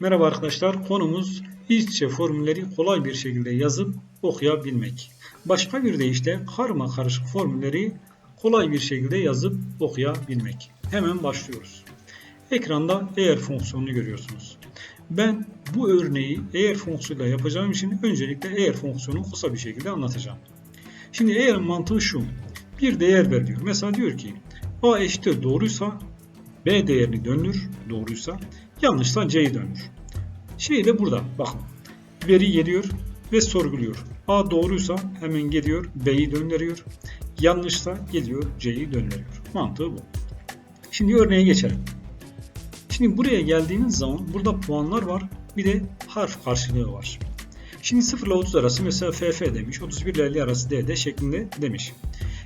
Merhaba arkadaşlar, konumuz İsçe formülleri kolay bir şekilde yazıp okuyabilmek. Başka bir deyişle karma karışık formülleri kolay bir şekilde yazıp okuyabilmek. Hemen başlıyoruz. Ekranda eğer fonksiyonunu görüyorsunuz. Ben bu örneği eğer fonksiyonuyla yapacağım için öncelikle eğer fonksiyonunu kısa bir şekilde anlatacağım. Şimdi eğer mantığı şu. Bir değer ver diyor. Mesela diyor ki A eşittir doğruysa B değerini döndür doğruysa yanlışsa C'yi döndür. Şey de burada bakın. Veri geliyor ve sorguluyor. A doğruysa hemen geliyor B'yi döndürüyor. Yanlışsa geliyor C'yi döndürüyor. Mantığı bu. Şimdi örneğe geçelim. Şimdi buraya geldiğiniz zaman burada puanlar var. Bir de harf karşılığı var. Şimdi 0 ile 30 arası mesela FF demiş. 31 ile 50 arası DD şeklinde demiş.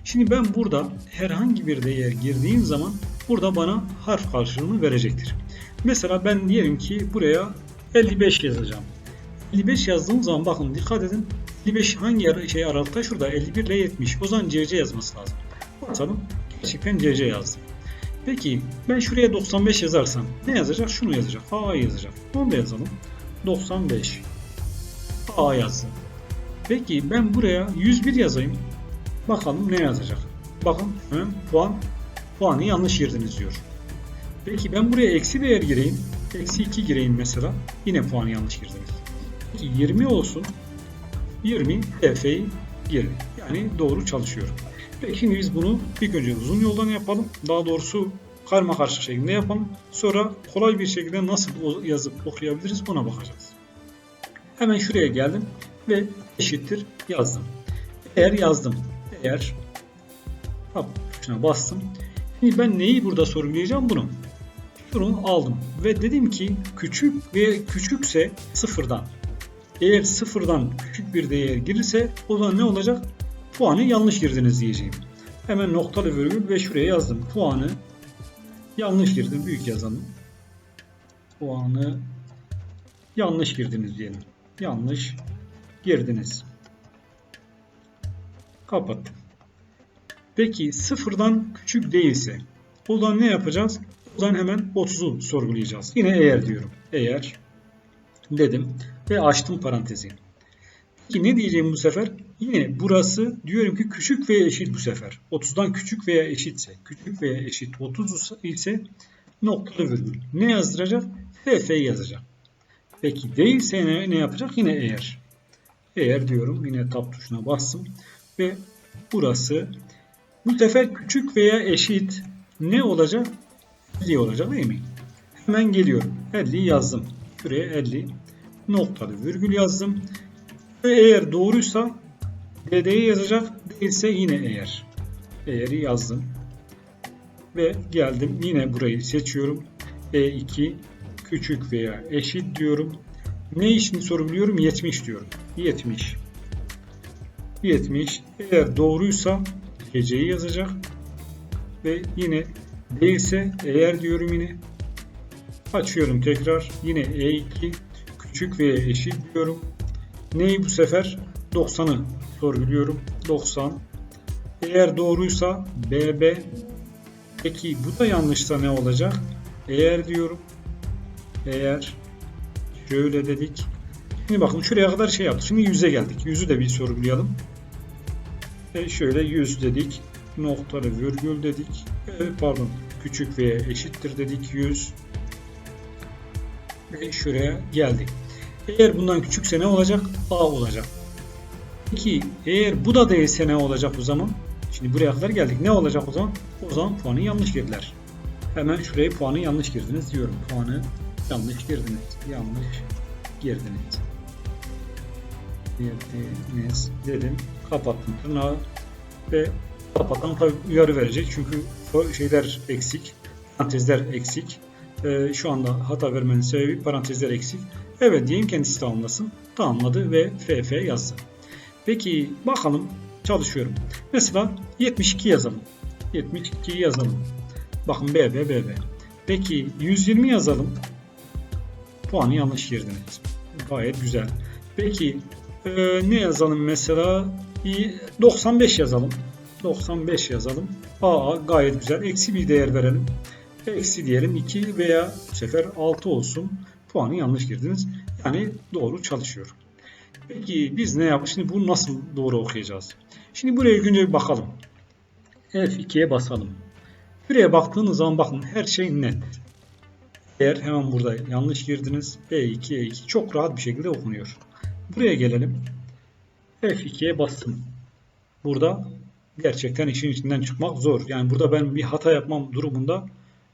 Şimdi ben burada herhangi bir değer girdiğim zaman burada bana harf karşılığını verecektir. Mesela ben diyelim ki buraya 55 yazacağım. 55 yazdığım zaman bakın dikkat edin. 55 hangi şey aralıkta? Şurada 51 ile 70. O zaman CC yazması lazım. Bakalım gerçekten CC yazdım. Peki ben şuraya 95 yazarsam ne yazacak? Şunu yazacak. A yazacak. Onu da yazalım. 95. A yazdım. Peki ben buraya 101 yazayım. Bakalım ne yazacak. Bakın hemen puan puanı yanlış girdiniz diyor. Peki ben buraya eksi değer gireyim. Eksi 2 gireyim mesela. Yine puanı yanlış girdiniz. Peki 20 olsun. 20 TF'yi girdi. Yani doğru çalışıyor. Peki şimdi biz bunu ilk önce uzun yoldan yapalım. Daha doğrusu karma karışık şeklinde yapalım. Sonra kolay bir şekilde nasıl yazıp okuyabiliriz buna bakacağız. Hemen şuraya geldim ve eşittir yazdım. Eğer yazdım. Eğer Hop, tuşuna bastım. Şimdi ben neyi burada sorgulayacağım bunu? Şunu aldım ve dedim ki küçük ve küçükse sıfırdan. Eğer sıfırdan küçük bir değer girirse o zaman ne olacak? Puanı yanlış girdiniz diyeceğim. Hemen noktalı virgül ve şuraya yazdım. Puanı yanlış girdim. Büyük yazalım. Puanı yanlış girdiniz diyelim. Yanlış girdiniz. Kapattım. Peki sıfırdan küçük değilse o zaman ne yapacağız? O zaman hemen 30'u sorgulayacağız. Yine eğer diyorum. Eğer dedim ve açtım parantezi. Peki ne diyeceğim bu sefer? Yine burası diyorum ki küçük veya eşit bu sefer. 30'dan küçük veya eşitse, küçük veya eşit 30 ise noktalı virgül. Ne yazdıracak? FF yazacak. Peki değilse ne, ne yapacak? Yine eğer. Eğer diyorum yine tab tuşuna bastım ve burası bu sefer küçük veya eşit ne olacak? 50 olacak değil mi? Hemen geliyorum. 50 yazdım. Şuraya 50 noktalı virgül yazdım. Ve eğer doğruysa DD'yi yazacak. Değilse yine eğer. Eğeri yazdım. Ve geldim. Yine burayı seçiyorum. E2 küçük veya eşit diyorum. Ne için sorguluyorum? 70 diyorum. 70. 70. Eğer doğruysa geceyi yazacak. Ve yine değilse eğer diyorum yine açıyorum tekrar. Yine E2 küçük veya eşit diyorum. Neyi bu sefer? 90'ı sorguluyorum. 90. Eğer doğruysa BB. Peki bu da yanlışsa ne olacak? Eğer diyorum. Eğer şöyle dedik. Şimdi bakın şuraya kadar şey yaptık. Şimdi 100'e geldik. 100'ü de bir sorgulayalım. E şöyle 100 dedik. Noktalı virgül dedik. E, pardon. Küçük veya eşittir dedik. 100. Ve şuraya geldik. Eğer bundan küçükse ne olacak? A olacak. Peki eğer bu da değilse ne olacak o zaman? Şimdi buraya kadar geldik. Ne olacak o zaman? O zaman puanı yanlış girdiler. Hemen şuraya puanı yanlış girdiniz diyorum. Puanı yanlış girdiniz. Yanlış girdiniz. Girdiniz dedim. Kapattım tırnağı ve kapatan tabi uyarı verecek. Çünkü şeyler eksik. Parantezler eksik. Ee, şu anda hata vermenin sebebi parantezler eksik. Evet diyeyim kendisi tamamlasın. Tamamladı ve FF yazdı. Peki bakalım çalışıyorum. Mesela 72 yazalım. 72 yazalım. Bakın BB BB. Peki 120 yazalım. Puanı yanlış girdiniz. Gayet güzel. Peki e, ne yazalım mesela? İyi, 95 yazalım. 95 yazalım. Aa gayet güzel. Eksi bir değer verelim. Eksi diyelim 2 veya bu sefer 6 olsun. Puanı yanlış girdiniz. Yani doğru çalışıyor. Peki biz ne yapalım? Şimdi bunu nasıl doğru okuyacağız? Şimdi buraya önce bir bakalım. F2'ye basalım. Buraya baktığınız zaman bakın her şey net. Eğer hemen burada yanlış girdiniz. E2, E2 çok rahat bir şekilde okunuyor. Buraya gelelim. F2'ye bastım. Burada gerçekten işin içinden çıkmak zor. Yani burada ben bir hata yapmam durumunda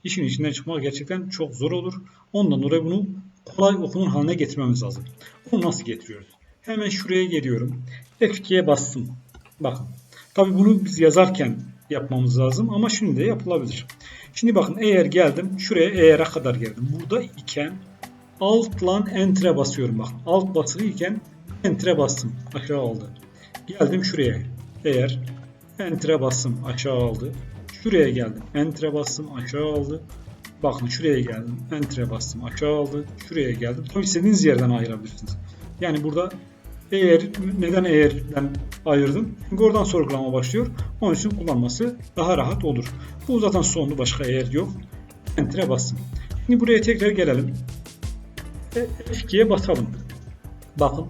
işin içinden çıkmak gerçekten çok zor olur. Ondan dolayı bunu kolay okunur haline getirmemiz lazım. Bunu nasıl getiriyoruz? Hemen şuraya geliyorum. F2'ye bastım. Bakın. Tabi bunu biz yazarken yapmamız lazım ama şimdi de yapılabilir. Şimdi bakın eğer geldim şuraya eğer'e kadar geldim. Burada iken altlan enter'e basıyorum bak. Alt basılı iken enter'e bastım. Aşağı aldı. Geldim şuraya. Eğer enter'e bastım aşağı aldı. Şuraya geldim. Enter'e bastım aşağı aldı. Bakın şuraya geldim. Enter'e bastım aşağı aldı. Şuraya geldim. Tabii istediğiniz yerden ayırabilirsiniz. Yani burada eğer neden eğerden ayırdım? Çünkü oradan sorgulama başlıyor. Onun için kullanması daha rahat olur. Bu zaten sonlu başka eğer yok. Enter'e bastım. Şimdi buraya tekrar gelelim. E, F2'ye basalım. Bakın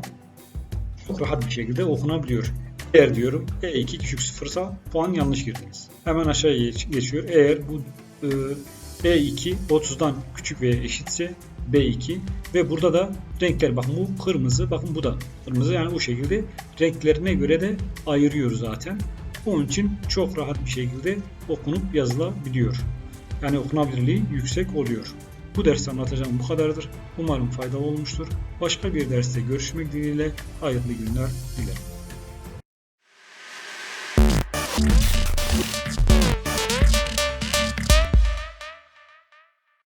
çok rahat bir şekilde okunabiliyor. Eğer diyorum E2 küçük sıfırsa puan yanlış girdiniz. Hemen aşağıya geç- geçiyor. Eğer bu e, E2 30'dan küçük veya eşitse B2 ve burada da renkler bakın bu kırmızı bakın bu da kırmızı yani bu şekilde renklerine göre de ayırıyor zaten. Onun için çok rahat bir şekilde okunup yazılabiliyor. Yani okunabilirliği yüksek oluyor. Bu derste anlatacağım bu kadardır. Umarım faydalı olmuştur. Başka bir derste görüşmek dileğiyle hayırlı günler dilerim.